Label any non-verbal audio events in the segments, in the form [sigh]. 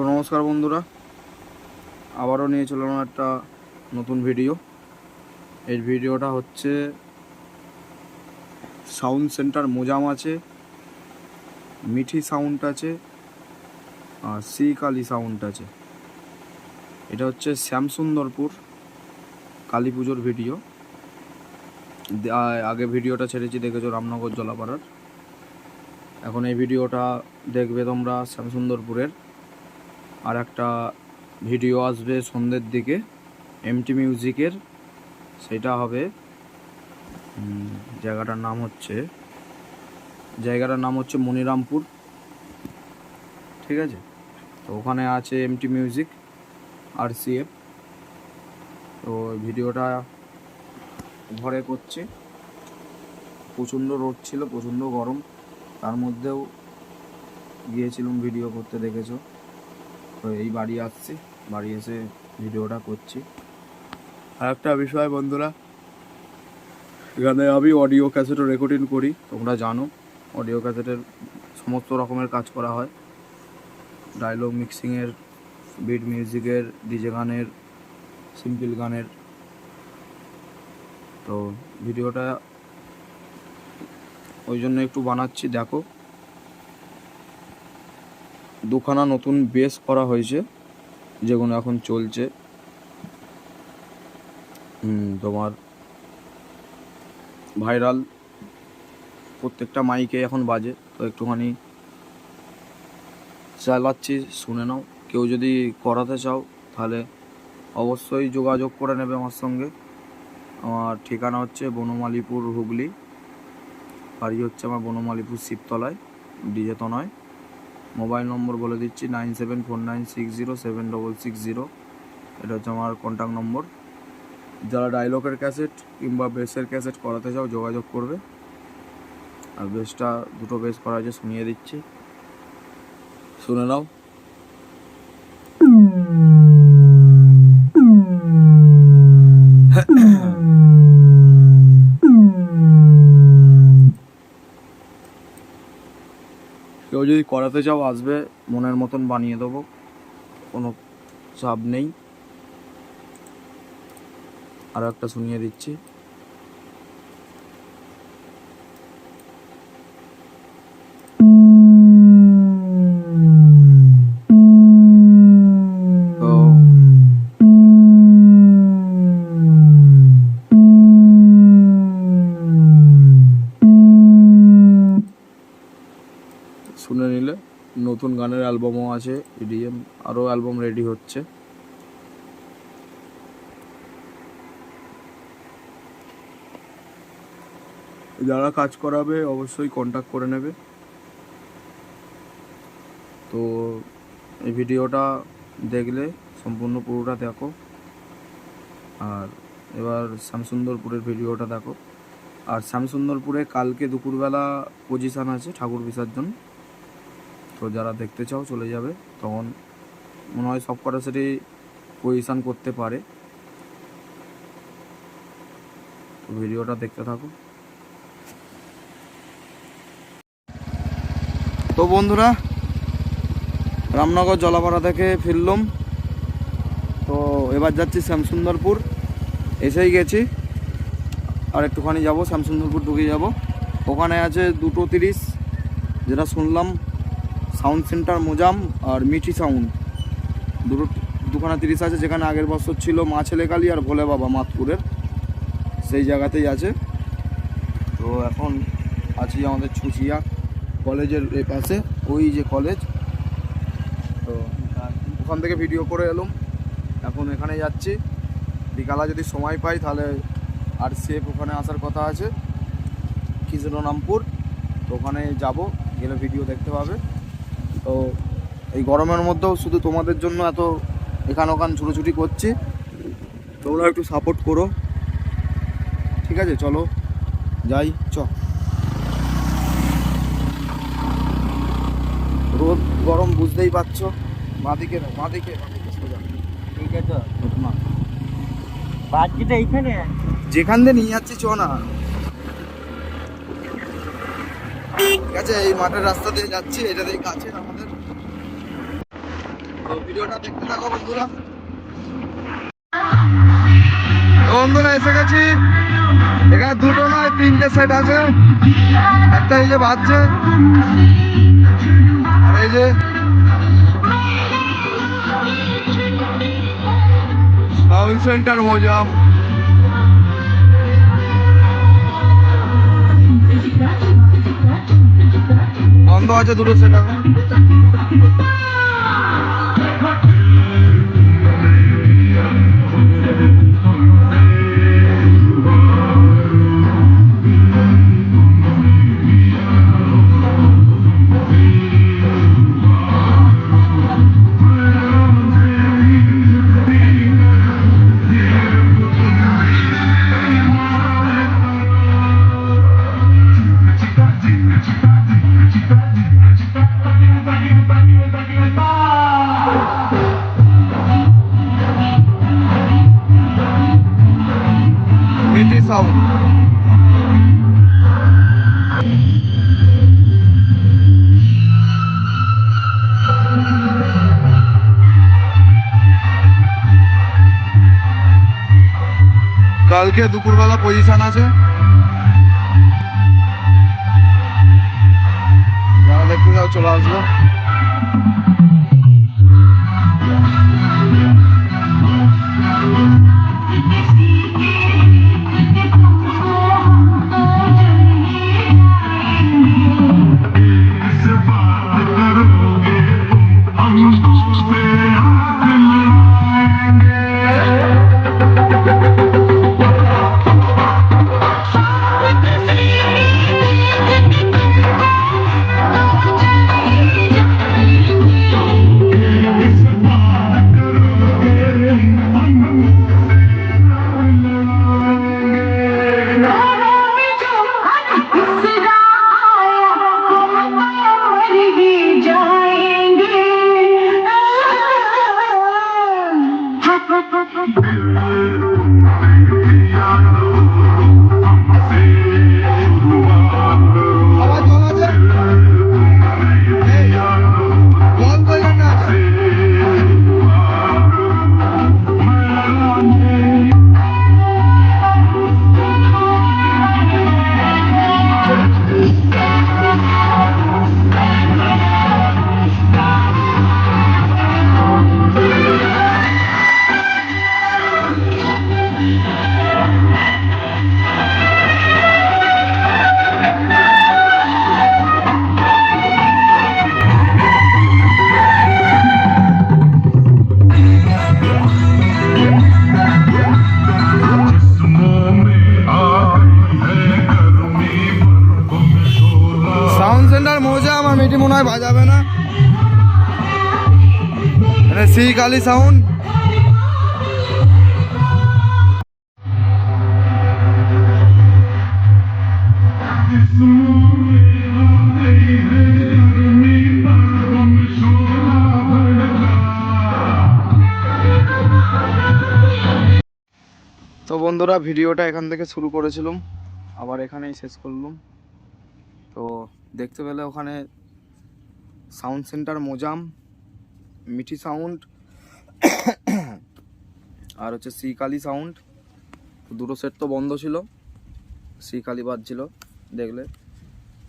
তো নমস্কার বন্ধুরা, আবারও নিয়ে চললাম একটা নতুন ভিডিও এই ভিডিওটা হচ্ছে সাউন্ড সেন্টার মোজাম আছে, মিঠি সাউন্ড আছে, আর সি কালী সাউন্ড আছে। এটা হচ্ছে শ্যামসুন্দরপুর কালী পুজোর ভিডিও আগে ভিডিওটা ছেড়েছি, দেখেছ রামনগর জলাপাড়ার। এখন এই ভিডিওটা দেখবে তোমরা শ্যামসুন্দরপুরের। আর একটা ভিডিও আসবে সন্ধ্যের দিকে এমটি মিউজিকের সেটা হবে জায়গাটার নাম হচ্ছে, জায়গাটার নাম হচ্ছে মনিরামপুর। ঠিক আছে? তো ওখানে আছে এমটি মিউজিক আর সিএফ তো ভিডিওটা ঘরে করছে। প্রচণ্ড রোদ ছিল, প্রচণ্ড গরম। তার মধ্যেও গিয়েছিলাম ভিডিও করতে, দেখেছ? তো এই বাড়ি আসছি, বাড়ি এসে ভিডিওটা করছি। আর একটা বিষয় বন্ধুরা, এখানে আমি অডিও ক্যাসেটও রেকর্ডিং করি, তোমরা জানো, অডিও ক্যাসেটের সমস্ত রকমের কাজ করা হয়। ডায়লগ মিক্সিংয়ের বিট মিউজিকের ডিজে গানের সিম্পল গানের। তো ভিডিওটা ওই জন্য একটু বানাচ্ছি, দেখো। দুখানা নতুন বেস করা হয়েছে, যেগুলো এখন চলছে। তোমার ভাইরাল প্রত্যেকটা মাইকে এখন বাজে, তো একটুখানি চালাচ্ছি, শুনে নাও। কেউ যদি করাতে চাও, তাহলে অবশ্যই যোগাযোগ করে নেবে আমার সঙ্গে। আমার ঠিকানা হচ্ছে বনমালীপুর হুগলি। বাড়ি হচ্ছে আমার বনমালীপুর শিবতলায়, ডিজে নয়। মোবাইল নম্বর বলে দিচ্ছি nine seven four nine six zero seven double six zero. এটা হচ্ছে আমার কন্ট্যাক্ট নম্বর। যারা ডায়লগের ক্যাসেট কিংবা বেসের ক্যাসেট করাতে চাও যোগাযোগ করবে। আর বেসটা দুটো বেস করা আছে শুনিয়ে দিচ্ছি। শুনে নাও। কেউ [laughs] [laughs] যদি করাতে চাও আসবে, মনের মতন বানিয়ে দেবো, কোনো চাপ নেই। আরও একটা শুনিয়ে দিচ্ছি। শুনে নিলে। নতুন গানের অ্যালবামও আছে ইডিএম আরও অ্যালবাম রেডি হচ্ছে। যারা কাজ করাবে অবশ্যই কন্ট্যাক্ট করে নেবে। তো এই ভিডিওটা দেখলে সম্পূর্ণ পুরোটা দেখো। আর এবার শ্যামসুন্দরপুরের ভিডিওটা দেখো। আর শ্যামসুন্দরপুরে কালকে দুপুরবেলা পজিশান আছে ঠাকুর বিসর্জন। তো যারা দেখতে চাও চলে যাবে। তখন মনে হয় সব কটা সেটি পজিশান করতে পারে। ভিডিওটা দেখতে থাকো। তো বন্ধুরা, রামনগর জলাপাড়া থেকে ফিরলাম। তো এবার যাচ্ছি শ্যামসুন্দরপুর। এসেই গেছি। আর একটুখানি যাব, শ্যামসুন্দরপুর ঢুকে যাব। ওখানে আছে দুটো তিরিশ, যেটা শুনলাম সাউন্ড সেন্টার, মোজাম আর মিঠি সাউন্ড। দুটো দুখানা তিরিশ আছে, যেখানে আগের বছর ছিল মা ছেলেকালি আর ভোলে বাবা মাতপুরের। সেই জায়গাতেই আছে। তো এখন আছি আমাদের ছুচিয়া কলেজের এ পাশে, ওই যে কলেজ। তো ওখান থেকে ভিডিও করে এলাম। এখন এখানে যাচ্ছি। বিকালে যদি সময় পাই, তাহলে আর সেফ ওখানে আসার কথা আছে। কৃষ্ণরামপুর তো ওখানে যাব, গেলে ভিডিও দেখতে পাবে। তো এই গরমের মধ্যেও শুধু তোমাদের জন্য এত এখান ওখান ছুটোছুটি করছি। তোমরা একটু সাপোর্ট করো। ঠিক আছে চলো যাই চ। রোদ গরম বুঝতেই পারছ। বাঁদিকে না বাঁদিকে ঠিক আছে। এইখানে? যেখান দিয়ে নিয়ে যাচ্ছি চ না। ঠিক এই মাঠের রাস্তা দিয়ে যাচ্ছি, এটা দিয়ে কাছে আমাদের। তো ভিডিওটা দেখতে থাকো বন্ধুরা। বন্ধুরা, এসে গেছি। এখানে দুটো নয়, তিনটে সেট আছে। একটা এই যে বাজছে। আর এই যে সাউন্ড সেন্টার মজাম বন্ধ আছে দুটো সেট কালকে দুপুরবেলা পজিশন আছে। যারা দেখতে চলে আসব। আবার মিটি মনে হয় বাজাবে না। এটা শ্রী কালী সাউন্ড। তো বন্ধুরা, ভিডিওটা এখান থেকে শুরু করেছিলাম। আবার এখানেই শেষ করলাম। তো দেখতে পেলে ওখানে sound centre Mozam, Mithi sound, আর হচ্ছে শ্রীকালী সাউন্ড। দুটো সেট তো বন্ধ ছিল শ্রীকালী বাজছিল দেখলে।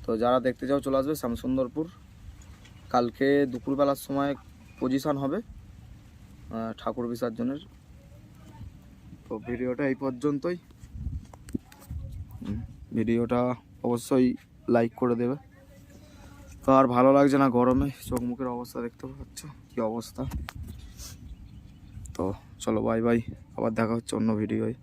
তো যারা দেখতে চাও চলে আসবে শ্যামসুন্দরপুর। কালকে দুপুরবেলার সময় পজিশন হবে ঠাকুর বিসর্জনের। তো ভিডিওটা এই পর্যন্তই। ভিডিওটা অবশ্যই লাইক করে দেবে। আর ভালো লাগছে না গরমে? চোখ মুখের অবস্থা দেখতে পাচ্ছ? কি অবস্থা? তো চলো বাই বাই আবার দেখা হচ্ছে অন্য ভিডিওয়